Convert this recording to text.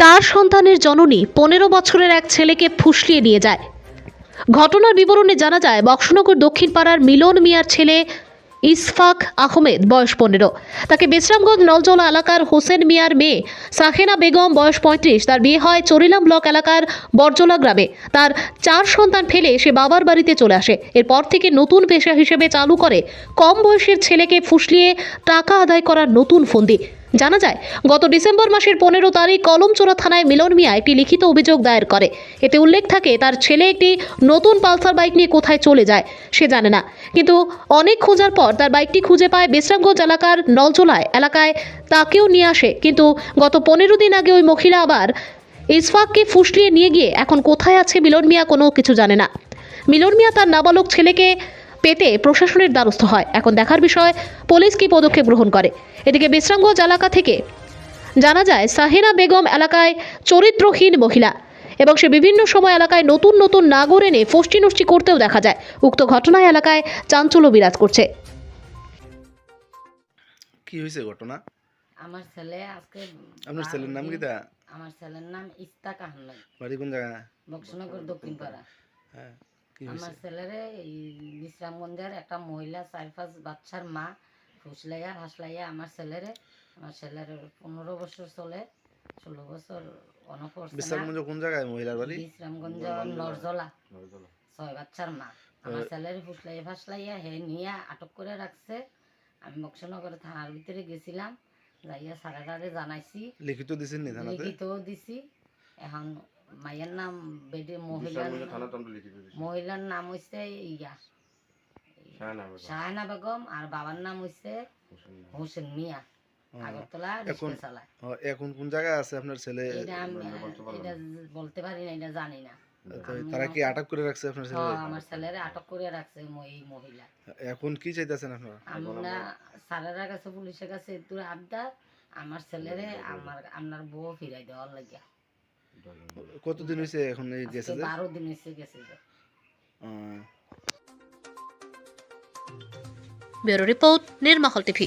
চার সন্তানের জননী পনেরো বছরের এক ছেলেকে ফুসলিয়ে নিয়ে যায়। ঘটনার বিবরণে জানা যায়, বক্সনগর দক্ষিণ পাড়ার মিলন মিয়ার ছেলে ইসফাক আহমেদ বয়স পনেরো। তাকে বিশ্রামগঞ্জ নলজলা এলাকার হোসেন মিয়ার মেয়ে সাহেনা বেগম বয়স পঁয়ত্রিশ। তার বিয়ে হয় চরিলাম ব্লক এলাকার বরজলা গ্রামে। তার চার সন্তান ফেলে সে বাবার বাড়িতে চলে আসে। এরপর থেকে নতুন পেশা হিসেবে চালু করে। কম বয়সের ছেলেকে ফুসলিয়ে টাকা আদায় করার নতুন ফন্দি। জানা যায়, গত ডিসেম্বর মাসের পনেরো তারিখ কলমচোরা থানায় মিলন মিয়া একটি লিখিত অভিযোগ দায়ের করে। এতে উল্লেখ থাকে, তার ছেলে একটি নতুন পালসার বাইক নিয়ে কোথায় চলে যায়, সে জানে না। কিন্তু অনেক খোঁজার পর তার বাইকটি খুঁজে পায় বিশ্রামগঞ্জ এলাকার নলচোলায় এলাকায়। তাকেও নিয়ে আসে, কিন্তু গত পনেরো দিন আগে ওই মহিলা আবার ইসফাককে ফুসলিয়ে নিয়ে গিয়ে এখন কোথায় আছে মিলন মিয়া কোনো কিছু জানে না। মিলন মিয়া তার নাবালক ছেলেকে পেতে প্রশাসনের দ্বারস্থ হয়। এখন দেখার বিষয় পুলিশ কি পদক্ষেপ গ্রহণ করে? এদিকে বিশ্রামগঞ্জ এলাকা থেকে জানা যায় সাহেনা বেগম এলাকায় চরিত্রহীন মহিলা এবং সে বিভিন্ন সময় এলাকায় নতুন নতুন নাগর এনে ফষ্টি নষ্টি করতেও দেখা যায়। উক্ত ঘটনায় এলাকায় চাঞ্চল্য বিরাজ করছে। কি হয়েছে ঘটনা? আমার ছেলে আজকে আপনার ছেলের নাম কি তা আমার ছেলের নাম ইস্তাক আহমেদ। বাড়ি কোন জায়গা বক্সনগর দক্ষিণ পাড়া হ্যাঁ। আমার ছেলেরে এই বিশ্রামগঞ্জের একটা মহিলা চার পাঁচ বাচ্চার মা ফুসলাইয়া হাসলাইয়া আমার ছেলেরে আমার ছেলের পনেরো বছর চলে ষোলো বছর অনপর বিশ্রামগঞ্জ কোন জায়গায় মহিলার বাড়ি? বিশ্রামগঞ্জ নরজলা ছয় বাচ্চার মা। আমার ছেলের ফুসলাইয়া ফাসলাইয়া হে নিয়ে আটক করে রাখছে। আমি বক্সনগরে থানার ভিতরে গেছিলাম যাইয়া সারাটারে জানাইছি। লিখিত দিছেন নি লিখিতও দিছি। এখন মায়ের নাম বেডি মহিলার মহিলার নাম হইছে ইয়া। শাহানা বেগম। আর বাবার নাম হইছে হোসেন মিয়া। আগরতলা চালায়। এখন কোন জায়গায় আছে আপনার ছেলে? এটা বলতে পারি না এটা জানি না। তারা কি আটক করে রাখছে আপনার ছেলে? হ্যাঁ, আমার ছেলেরে আটক করে রাখছে এই মহিলা। এখন কি চাইতেছেন আপনারা? আমরা স্যারের কাছে পুলিশের কাছে আবদার। আমার ছেলেরে আমার আপনার বউ ফিরাই দেওয়ার লাগিয়া। কতদিন হয়েছে এখন এই গেছে যে? বারো দিন হয়েছে গেছে ব্যুরো রিপোর্ট নির্মাহল টিভি।